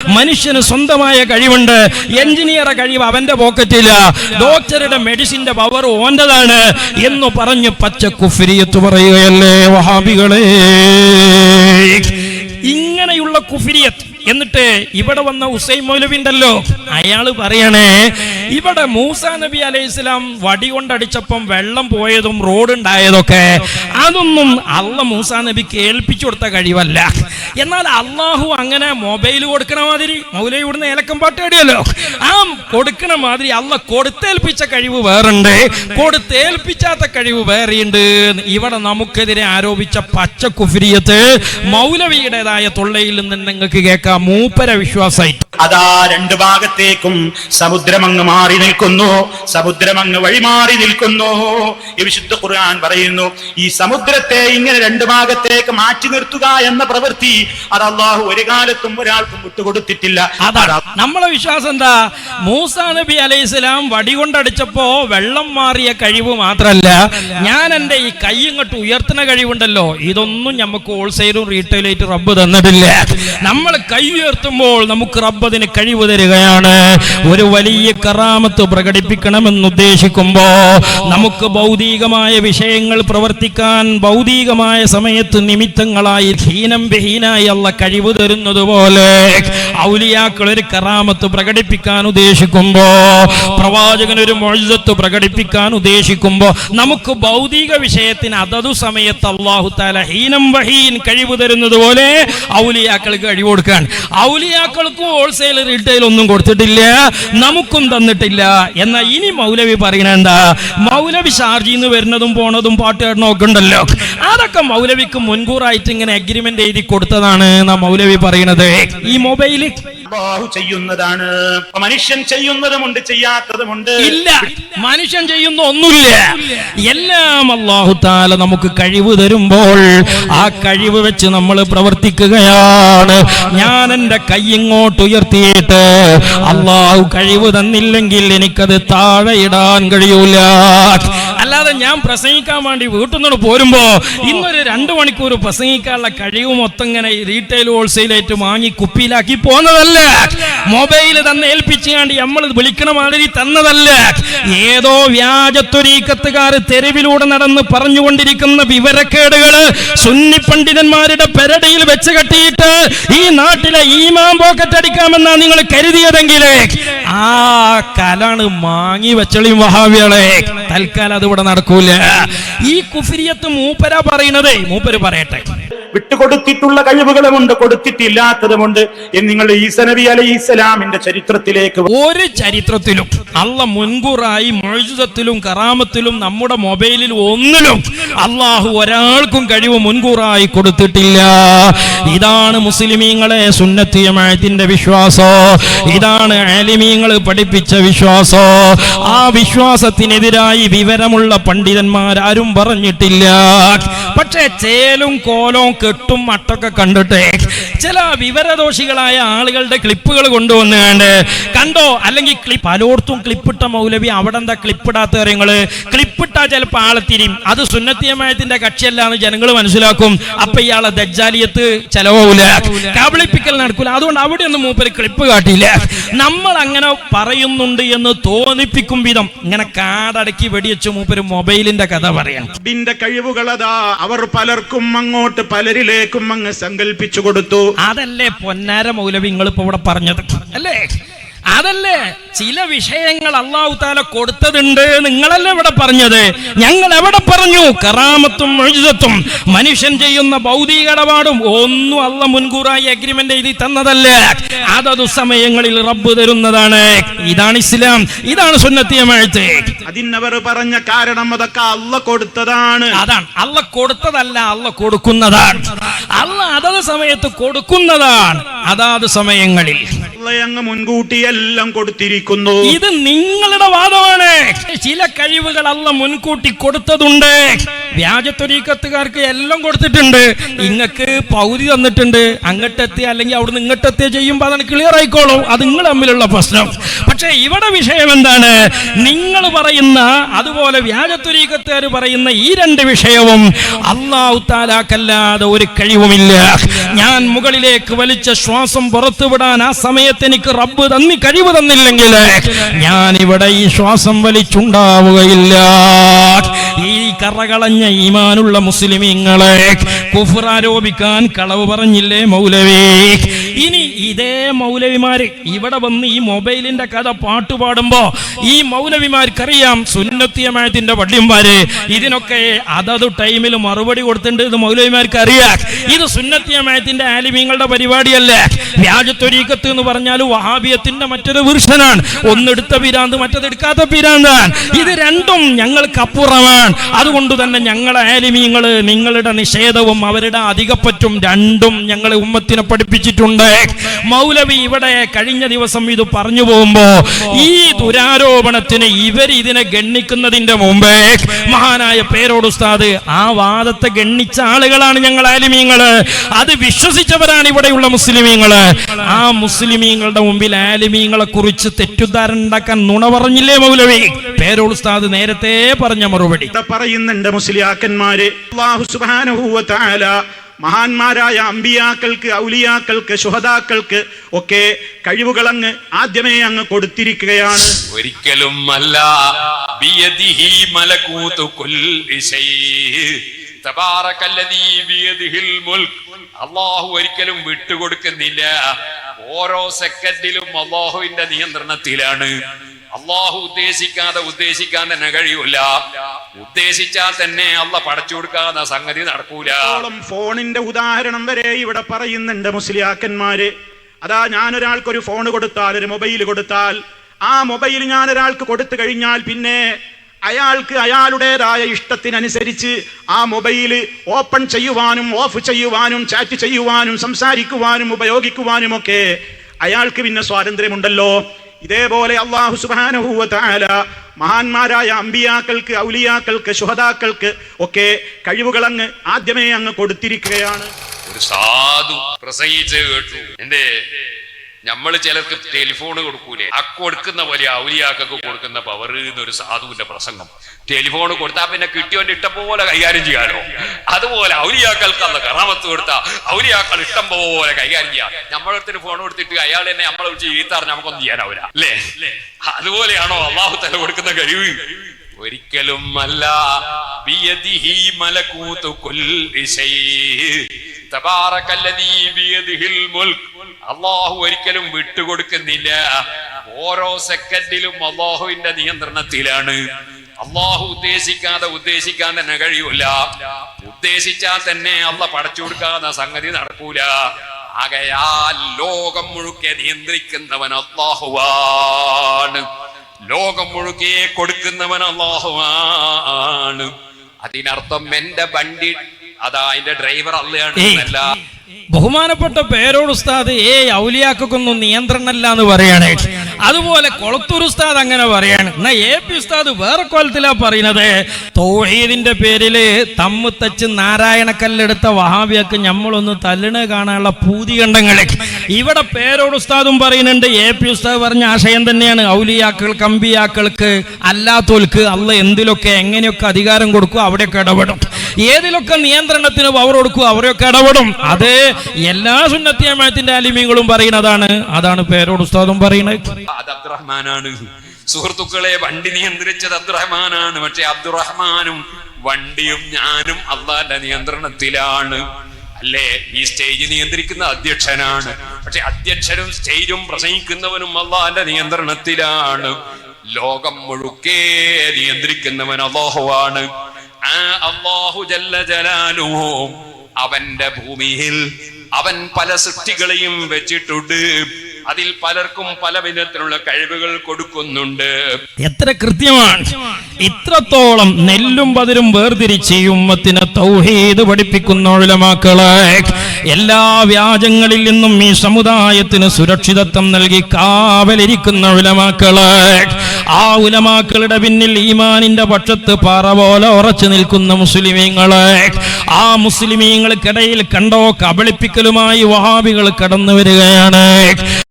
മനുഷ്യന് സ്വന്തമായ കഴിവുണ്ട്. എഞ്ചിനീയറെ കഴിവ് അവന്റെ പോക്കറ്റില്ല ഡോക്ടറുടെ മെഡിസിന്റെ പവർ ഓന്റെതാണ് എന്ന് പറഞ്ഞ് പച്ച കുഫിരിയത്ത് പറയുകയല്ലേ വഹാബികളെ? ഇങ്ങനെയുള്ള കുഫിരിയത്ത് എന്നിട്ട് ഇവിടെ വന്ന ഉസൈൻ മൗലവിണ്ടല്ലോ. അയാൾ പറയണേ ഇവിടെ മൂസ നബി അലൈഹി വടി കൊണ്ടടിച്ചപ്പം വെള്ളം പോയതും റോഡ് ഉണ്ടായതൊക്കെ അതൊന്നും അള്ള മൂസ നബി കേൾപ്പിച്ചു കൊടുത്ത കഴിവല്ല. എന്നാൽ അള്ളാഹു അങ്ങനെ മൊബൈൽ കൊടുക്കണ മാതിരി മൗലവി ഇവിടുന്ന് ഏലക്കം പാട്ട് അടിയല്ലോ ആ കൊടുക്കണ മാതിരി അള്ള കൊടുത്തേൽപ്പിച്ച കഴിവ് വേറുണ്ട് കൊടുത്തേൽപ്പിച്ചാത്ത കഴിവ് വേറെയുണ്ട്. ഇവിടെ നമുക്കെതിരെ ആരോപിച്ച പച്ച കുഫിരിയത്ത് മൗലവിയുടേതായ തൊള്ളയിൽ നിന്ന് നിങ്ങൾക്ക് കേൾക്കാം. മൂപ്പര വിശ്വാസമായി അതാ രണ്ടു ഭാഗത്തേക്കും സമുദ്രമങ്ങ് മാറി നിൽക്കുന്നു. സമുദ്രമങ്ങ് വഴിമാറി നിൽക്കുന്നു. ഈ വിശുദ്ധ ഖുർആൻ പറയുന്നു ഈ സമുദ്രത്തെ ഇങ്ങനെ രണ്ടു ഭാഗത്തേക്ക് മാറ്റി നിർത്തുക എന്ന പ്രവൃത്തി അത് അള്ളാഹു ഒരു കാലത്തും ഒരാൾക്കും വിട്ടുകൊടുത്തിട്ടില്ല. നമ്മളെ വിശ്വാസം എന്താ? മൂസ നബി അലൈഹി സ്വലാം വടി കൊണ്ടടിച്ചപ്പോ വെള്ളം മാറിയ കഴിവ് മാത്രല്ല ഞാൻ എന്റെ ഈ കൈ ഇങ്ങോട്ട് ഉയർത്തുന്ന കഴിവുണ്ടല്ലോ ഇതൊന്നും നമുക്ക് ഹോൾസെയിലും റീറ്റെയിലായിട്ട് റബ്ബ് തന്നിട്ടില്ല. നമ്മൾ കൈ ഉയർത്തുമ്പോൾ നമുക്ക് റബ്ബ് അതിന് കഴിവ് തരികയാണ്. ഒരു വലിയ കറാമത്ത് പ്രകടിപ്പിക്കണമെന്ന് ഉദ്ദേശിക്കുമ്പോ നമുക്ക് ഭൗതികമായ വിഷയങ്ങൾ പ്രവർത്തിക്കാൻ ഭൗതികമായ സമയത്ത് നിമിത്തങ്ങളായി ഹീനം ബഹീനായി അല്ല കഴിവ് തരുന്നത് പോലെ ഔലിയാക്കൾ ഒരു കറാമത്ത് പ്രകടിപ്പിക്കാൻ ഉദ്ദേശിക്കുമ്പോ പ്രവാചകൻ ഒരു മൊഴിസത്ത് പ്രകടിപ്പിക്കാൻ ഉദ്ദേശിക്കുമ്പോ നമുക്ക് ഭൗതിക വിഷയത്തിന് അതതു സമയത്ത് അള്ളാഹു താല ഹീനം വഹീൻ കഴിവ് തരുന്നത് പോലെ ഔലിയാക്കൾക്ക് കഴിവ് കൊടുക്കാൻ ഔലിയാക്കൾക്കും ഹോൾസെയിൽ റീറ്റെയിൽ ഒന്നും കൊടുത്തിട്ടില്ല നമുക്കും തന്നിട്ടില്ല. എന്നാ ഇനി മൗലവി പറയണ എന്താ? മൗലവി ഷാർജിൽ നിന്ന് വരുന്നതും പോണതും പാട്ടുകാരനും ഒക്കെ ഉണ്ടല്ലോ. അതൊക്കെ മൗലവിക്ക് മുൻകൂറായിട്ട് ഇങ്ങനെ അഗ്രിമെന്റ് എഴുതി കൊടുത്തതാണ് എന്നാ മൗലവി പറയണത് ഈ മൊബൈൽ അള്ളാഹു ചെയ്യുന്നതാണ്. മനുഷ്യൻ ചെയ്യുന്നതുമുണ്ട് ചെയ്യാത്തതുമുണ്ട്. ഇല്ല മനുഷ്യൻ ചെയ്യുന്ന ഒന്നുമില്ല. എല്ലാം അള്ളാഹു താല നമുക്ക് കഴിവ് തരുമ്പോൾ ആ കഴിവ് വെച്ച് നമ്മൾ പ്രവർത്തിക്കുകയാണ്. ഞാൻ എന്റെ കൈ ഇങ്ങോട്ട് ഉയർത്തിയിട്ട് അള്ളാഹു കഴിവ് തന്നില്ലെങ്കിൽ എനിക്കത് താഴെ ഇടാൻ കഴിയൂല. അല്ലാതെ ഞാൻ പ്രസംഗിക്കാൻ വേണ്ടി വീട്ടിൽ നിന്ന് പോരുമ്പോ ഇന്നൊരു രണ്ടു മണിക്കൂർ പ്രസംഗിക്കാനുള്ള കഴിവ് മൊത്തം ഇങ്ങനെ റീറ്റെയിൽ ഹോൾസെയിലായിട്ട് വാങ്ങി കുപ്പിയിലാക്കി പോന്നതല്ല? മൊബൈൽ തന്നെ ഏൽപ്പിച്ചുകാണ്ട് നമ്മൾ വിളിക്കണ മാതിരി തന്നതല്ല? ഏതോ വ്യാജത്വരീക്കത്തുകാർ തെരുവിലൂടെ നടന്ന് പറഞ്ഞുകൊണ്ടിരിക്കുന്ന വിവരക്കേടുകൾ സുന്നി പണ്ഡിതന്മാരുടെ പെരടിയിൽ വെച്ച് കെട്ടിയിട്ട് ഈ നാട്ടിലെ ഈമാൻ പോക്കറ്റ് അടിക്കാമെന്നാ നിങ്ങൾ കരുതിയതെങ്കിൽ ആ കലാണ് മാങ്ങി വെച്ചളിയും വഹാവികളെ തൽക്കാലം അത് ഇവിടെ നടക്കൂല. ഈ കുഫിരിയത്ത് മൂപ്പര പറയണതേ മൂപ്പര് പറയട്ടെ. വിട്ടുകൊടുത്തിട്ടുള്ള കഴിവുകളുമുണ്ട് കൊടുത്തിട്ടില്ലാത്തതുമുണ്ട് എന്ന് നിങ്ങൾ ഈസ നബി അലൈഹി ഇസ്ലാമിന്റെ ചരിത്രത്തിലേക്ക് ഒരു ചരിത്രത്തിലും അല്ല മുൻകൂറായി മൊഴിതത്തിലും കറാമത്തിലും നമ്മുടെ മൊബൈലിൽ ഒന്നിലും അള്ളാഹു ഒരാൾക്കും കഴിവ് മുൻകൂറായി കൊടുത്തിട്ടില്ല. ഇതാണ് മുസ്ലിമീങ്ങളെ സുന്നത്തിയമായത്തിന്റെ വിശ്വാസോ. ഇതാണ് ആലിമീങ്ങൾ പഠിപ്പിച്ച വിശ്വാസോ. ആ വിശ്വാസത്തിനെതിരായി വിവരമുള്ള പണ്ഡിതന്മാരാരും പറഞ്ഞിട്ടില്ല. പക്ഷേ ചേലും കോലവും കെട്ടും മട്ടൊക്കെ കണ്ടിട്ട് ചില വിവരദോഷികളായ ആളുകളുടെ ക്ലിപ്പുകൾ കൊണ്ടുവന്നുകൊണ്ട് കണ്ടോ? അല്ലെങ്കിൽ ക്ലിപ്പ് പലയിടത്തും ക്ലിപ്പിട്ട മൗലവി അവിടെ എന്താ ക്ലിപ്പിടാത്ത കാര്യങ്ങൾ ക്ലിപ്പിട്ടാ ചിലപ്പോൾ ആളെ തിരിയും. അത് സുന്നത്തിയമായത്തിന്റെ കക്ഷിയല്ലാന്ന് ജനങ്ങൾ മനസ്സിലാക്കും. അപ്പൊ ഇയാളെ ദജ്ജാലിയത്ത് ചെലവില്ല കബളിപ്പിക്കൽ നടക്കില്ല അതുകൊണ്ട് അവിടെ ഒന്നും മൂപ്പര് ക്ലിപ്പ് കാട്ടിയില്ല. നമ്മൾ അങ്ങനെ പറയുന്നുണ്ട് എന്ന് തോന്നിപ്പിക്കും വിധം ഇങ്ങനെ കാടടക്കി വെടിവെച്ച് മൂപ്പര് മൊബൈലിന്റെ കഥ പറയാം കഴിവുകളതാ. അവർ പലർക്കും അങ്ങോട്ട് പലരിലേക്കും അങ്ങ് സങ്കല്പിച്ചു കൊടുത്തു. അതല്ലേ പൊന്നാര മൗലവി ഇപ്പൊ ഇവിടെ പറഞ്ഞത്? അല്ലേ? അതല്ലേ ചില വിഷയങ്ങൾ അള്ളാഹു താല കൊടുത്തതുണ്ട് നിങ്ങളല്ലേ ഇവിടെ പറഞ്ഞത്? ഞങ്ങൾ എവിടെ പറഞ്ഞു? കറാമത്തും മൊഴിതത്തും മനുഷ്യൻ ചെയ്യുന്ന ഭൗതിക ഇടപാടും ഒന്നും അല്ല മുൻകൂറായി അഗ്രിമെന്റ് എഴുതി തന്നതല്ലേ. അതതു സമയങ്ങളിൽ റബ്ബ് തരുന്നതാണ്. ഇതാണ് ഇസ്ലാം. ഇതാണ് സുന്നത്തിയമാഴ്ച അതിനവർ പറഞ്ഞ കാരണം അതൊക്കെ അല്ല കൊടുത്തതാണ്. അതാണ്. അല്ല കൊടുത്തതല്ല അല്ല കൊടുക്കുന്നതാണ്. അല്ല അതത് സമയത്ത് കൊടുക്കുന്നതാണ്. അതാത് സമയങ്ങളിൽ. അങ്ങ് മുൻകൂട്ടി എല്ലാം കൊടുത്തിരിക്കുന്നു. ഇത് നിങ്ങളുടെ വാദമാണ്. ചില കഴിവുകൾ അല്ല മുൻകൂട്ടി കൊടുത്തതുണ്ട്. വ്യാജത്തൊരീക്കത്തുകാർക്ക് എല്ലാം കൊടുത്തിട്ടുണ്ട്. ഇങ്ങക്ക് പൗതി തന്നിട്ടുണ്ട്. അങ്ങട്ടെത്തി അല്ലെങ്കിൽ അവിടുന്ന് ഇങ്ങോട്ടെത്തിയ ചെയ്യുമ്പോൾ അതാണ് ക്ലിയർ ആയിക്കോളും. അത് നിങ്ങൾ തമ്മിലുള്ള പ്രശ്നം. പക്ഷെ ഇവിടെ വിഷയം എന്താണ്? നിങ്ങൾ പറയുന്ന അതുപോലെ വ്യാജത്വരീകത്തുകാർ പറയുന്ന ഈ രണ്ട് വിഷയവും അള്ളാഹു താലാക്കല്ലാതെ ഒരു കഴിവുമില്ല. ഞാൻ മുകളിലേക്ക് വലിച്ച ശ്വാസം പുറത്തുവിടാൻ ആ സമയത്ത് എനിക്ക് റബ്ബ് തന്നി കഴിവ് തന്നില്ലെങ്കിൽ ഞാൻ ഇവിടെ ഈ ശ്വാസം വലിച്ചുണ്ടാവുകയില്ല. ഈ കറകളഞ്ഞ ഈമാനുള്ള മുസ്ലിമീങ്ങളെ കുഫർ ആരോപിക്കാൻ കളവ് പറഞ്ഞില്ലേ മൗലവി? ഇനി ഇതേ മൗലവിമാര് ഇവിടെ വന്ന് ഈ മൊബൈലിന്റെ കഥ പാട്ട് പാടുമ്പോ ഈ മൗലവിമാർക്കറിയാം സുന്നത്തിയമായത്തിന്റെ വള്ളിയന്മാര്. ഇതിനൊക്കെ അതത് ടൈമിൽ മറുപടി കൊടുത്തിട്ടുണ്ട് ഇത് മൗലവിമാർക്ക് അറിയാം ഇത് സുന്നത്തിയമായത്തിന്റെ ആലിമീങ്ങളുടെ പരിപാടിയല്ല? വ്യാജത്വരീക്കത്ത് എന്ന് പറഞ്ഞാൽ വഹാബിയത്തിന്റെ മറ്റൊരു പുരുഷനാണ്. ഒന്നെടുത്ത പിരാന്ത് മറ്റതെടുക്കാത്ത പിരാന്താണ്. ഇത് രണ്ടും ഞങ്ങൾക്ക് അപ്പുറമാണ് അതുകൊണ്ട് തന്നെ ഞങ്ങളെ ആലിമീങ്ങൾ നിങ്ങളുടെ നിഷേധവും അവരുടെ അധികപ്പറ്റും രണ്ടും ഞങ്ങളെ ഉമ്മത്തിനെ പഠിപ്പിച്ചിട്ടുണ്ട്. മൗലവി ഇവിടെ കഴിഞ്ഞ ദിവസം ഇത് പറഞ്ഞു പോകുമ്പോ ഈ ദുരാരോപണത്തിന് ഇവർ ഇതിനെ ഗണ്ണിക്കുന്നതിന്റെ മുമ്പേ മഹാനായ പേരോട് ഉസ്താദ് ആ വാദത്തെ ഗണ്ണിച്ച ആളുകളാണ് ഞങ്ങൾ ആലിമീങ്ങൾ. അത് വിശ്വസിച്ചവരാണ് ഇവിടെയുള്ള മുസ്ലിമീങ്ങൾ. ആ മുസ്ലിമീങ്ങളുടെ മുമ്പിൽ ആലിമീങ്ങളെ കുറിച്ച് തെറ്റുദ്ധാരണ ഉണ്ടാക്കാൻ നുണ പറഞ്ഞില്ലേ മൗലവി? പേരോട് ഉസ്താദ് നേരത്തെ പറഞ്ഞ മറുപടി. പറയുന്നുണ്ട് മുസ്ലിയാക്കന്മാര്. മഹാന്മാരായ അമ്പിയാക്കൾക്ക് ഔലിയാക്കൾക്ക് ശുഹതാക്കൾക്ക് ഒക്കെ കഴിവുകൾ അങ്ങ് ആദ്യമേ അങ്ങ് കൊടുത്തിരിക്കുകയാണ്. ഒരിക്കലും. അള്ളാഹു ഒരിക്കലും വിട്ടുകൊടുക്കുന്നില്ല. ഓരോ സെക്കൻഡിലും അള്ളാഹുവിന്റെ നിയന്ത്രണത്തിലാണ്. അള്ളാഹു ഉദ്ദേശിക്കാതെ ഉദ്ദേശിക്കാൻ തന്നെ കഴിയൂല. ഉദ്ദേശിച്ചാൽ തന്നെ അള്ള പടച്ചു കൊടുക്കാതെ സംഗതി നടക്കൂല. ഫോണിന്റെ ഉദാഹരണം വരെ ഇവിടെ പറയുന്നുണ്ട് മുസ്ലിയാക്കന്മാര്. അതാ ഞാൻ ഒരാൾക്കൊരു ഫോൺ കൊടുത്താൽ ഒരു മൊബൈൽ കൊടുത്താൽ ആ മൊബൈൽ ഞാൻ ഒരാൾക്ക് കൊടുത്തു കഴിഞ്ഞാൽ പിന്നെ അയാൾക്ക് അയാളുടേതായ ഇഷ്ടത്തിനനുസരിച്ച് ആ മൊബൈൽ ഓപ്പൺ ചെയ്യുവാനും ഓഫ് ചെയ്യുവാനും ചാറ്റ് ചെയ്യുവാനും സംസാരിക്കുവാനും ഉപയോഗിക്കുവാനും ഒക്കെ അയാൾക്ക് പിന്നെ സ്വാതന്ത്ര്യമുണ്ടല്ലോ. ഇതേപോലെ അള്ളാഹു സുബ്ഹാനഹു വ തആല മഹാന്മാരായ അമ്പിയാക്കൾക്ക് ഔലിയാക്കൾക്ക് ശുഹതാക്കൾക്ക് ഒക്കെ കഴിവുകൾ അങ്ങ് ആദ്യമേ അങ്ങ് കൊടുത്തിരിക്കുകയാണ്. ഒരു സാധു പ്രസംഗിച്ച് കേട്ടു. എന്റെ നമ്മൾ ചിലർക്ക് ടെലിഫോൺ കൊടുക്കൂലേ. ആ കൊടുക്കുന്ന പോലെ ഔലിയാക്കൊക്കെ കൊടുക്കുന്ന പവർ എന്നൊരു സാധുവിന്റെ പ്രസംഗം. ടെലിഫോൺ കൊടുത്താൽ പിന്നെ കിട്ടിയോന്റെ ഇഷ്ടം പോലെ കൈകാര്യം ചെയ്യാലോ? അതുപോലെ ഔലിയാക്കൾക്ക് അന്ന് കറാമത്ത് കൊടുത്താൽ ഔലിയാക്കൾ ഇഷ്ടം പോലെ കൈകാര്യം ചെയ്യാം. നമ്മളടുത്തൊരു ഫോൺ കൊടുത്തിട്ട് അയാൾ തന്നെ നമ്മളെ വിളിച്ച് ഈത്താറ് നമുക്കൊന്നും ചെയ്യാനാവില്ല അല്ലേ? അതുപോലെയാണോ അള്ളാഹു തല കൊടുക്കുന്ന കഴിവ് ഒരിക്കലും അല്ല. കുല്ലി ശൈഇ. തബാറകല്ലദീ ബിയദിഹിൽ മുൽക്ക്. അള്ളാഹു ഒരിക്കലും വിട്ടുകൊടുക്കുന്നില്ല. ഓരോ സെക്കൻഡിലും അള്ളാഹുവിന്റെ നിയന്ത്രണത്തിലാണ്. അള്ളാഹു ഉദ്ദേശിക്കാതെ ഉദ്ദേശിക്കാൻ തന്നെ കഴിയൂല. ഉദ്ദേശിച്ചാൽ തന്നെ അള്ള പടച്ചു കൊടുക്കാതെ സംഗതി നടക്കൂല. ആകയാൽ ലോകം മുഴുക്കെ നിയന്ത്രിക്കുന്നവൻ അള്ളാഹുവാണ്. ലോകം മുഴുക്കെ കൊടുക്കുന്നവൻ അള്ളാഹുവാണ്. അതിനർത്ഥം എന്റെ വണ്ടി അതാ അതിന്റെ ഡ്രൈവർ അല്ലയാണ് ബഹുമാനപ്പെട്ട പേരോട് ഉസ്താദ് ഏ ഔലിയാക്കൊന്നും നിയന്ത്രണമല്ല എന്ന് പറയാണ്. അതുപോലെ കൊളത്തൂർ ഉസ്താദ് അങ്ങനെ പറയാണ്. എന്നാ എ പി ഉസ്താദ് വേറെ കോലത്തിലാ പറയുന്നത്? തോഹീദിന്റെ പേരിൽ തമ്മു തച്ച് നാരായണക്കല്ലെടുത്ത വഹാബിയൊക്കെ നമ്മളൊന്ന് തല്ലിണ് കാണാനുള്ള പൂതി കണ്ടങ്ങളെ. ഇവിടെ പേരോട് ഉസ്താദും പറയുന്നുണ്ട് എ പി ഉസ്താദ് പറഞ്ഞ ആശയം തന്നെയാണ്. ഔലിയാക്കൾ കമ്പിയാക്കൾക്ക് അല്ലാത്തോൽക്ക് അള്ള എന്തിലൊക്കെ എങ്ങനെയൊക്കെ അധികാരം കൊടുക്കും അവിടെയൊക്കെ ഇടപെടും. ഏതിലൊക്കെ നിയന്ത്രണത്തിന് പവർ കൊടുക്കും അവരെയൊക്കെ ഇടപെടും. അത് എല്ലാ സുന്നത്തിയമായത്തിന്റെ അലിമീങ്ങളും പറയുന്നതാണ്. അതാണ് പേരോട് ഉസ്താദും പറയുന്നത്. അത് അബ്ദുറഹ്മാനാണ്. സുഹൃത്തുക്കളെ വണ്ടി നിയന്ത്രിച്ചത് അബ്ദുറഹ്മാനാണ്. പക്ഷെ അബ്ദുറഹ്മാനും വണ്ടിയും ഞാനും അള്ളാന്റെ നിയന്ത്രണത്തിലാണ്. അല്ലേ? ഈ സ്റ്റേജ് നിയന്ത്രിക്കുന്ന അധ്യക്ഷനാണ്. പക്ഷെ അധ്യക്ഷനും സ്റ്റേജും പ്രസംഗിക്കുന്നവനും അള്ളാന്റെ നിയന്ത്രണത്തിലാണ്. ലോകം മുഴുക്കെ നിയന്ത്രിക്കുന്നവൻ അള്ളാഹുവാണ്. ആ അള്ളാഹു ജല്ല ജലാലുഹു അവന്റെ ഭൂമിയിൽ അവൻ പല സൃഷ്ടികളെയും വെച്ചിട്ടുണ്ട്. അതിൽ പലർക്കും പല വിധത്തിലുള്ള കഴിവുകൾ കൊടുക്കുന്നുണ്ട്. എത്ര കൃത്യമാണ്. ഇത്രത്തോളം നെല്ലും പതിരും വേർതിരിച്ച് ഉമ്മത്തിനെ തൗഹീദ് പഠിപ്പിക്കുന്ന ഉലമാക്കളെ. എല്ലാ വ്യാജങ്ങളിൽ നിന്നും ഈ സമുദായത്തിന് സുരക്ഷിതത്വം നൽകി കാവലിരിക്കുന്ന ഉലമാക്കളെ. ആ ഉലമാക്കളുടെ പിന്നിൽ ഈമാനിന്റെ പക്ഷത്ത് പാറ പോലെ ഉറച്ചു നിൽക്കുന്ന മുസ്ലിമീങ്ങളെ. ആ മുസ്ലിമീങ്ങൾക്കിടയിൽ കണ്ടോ കബളിപ്പിക്കലുമായി വഹാബികൾ കടന്നു വരികയാണ്.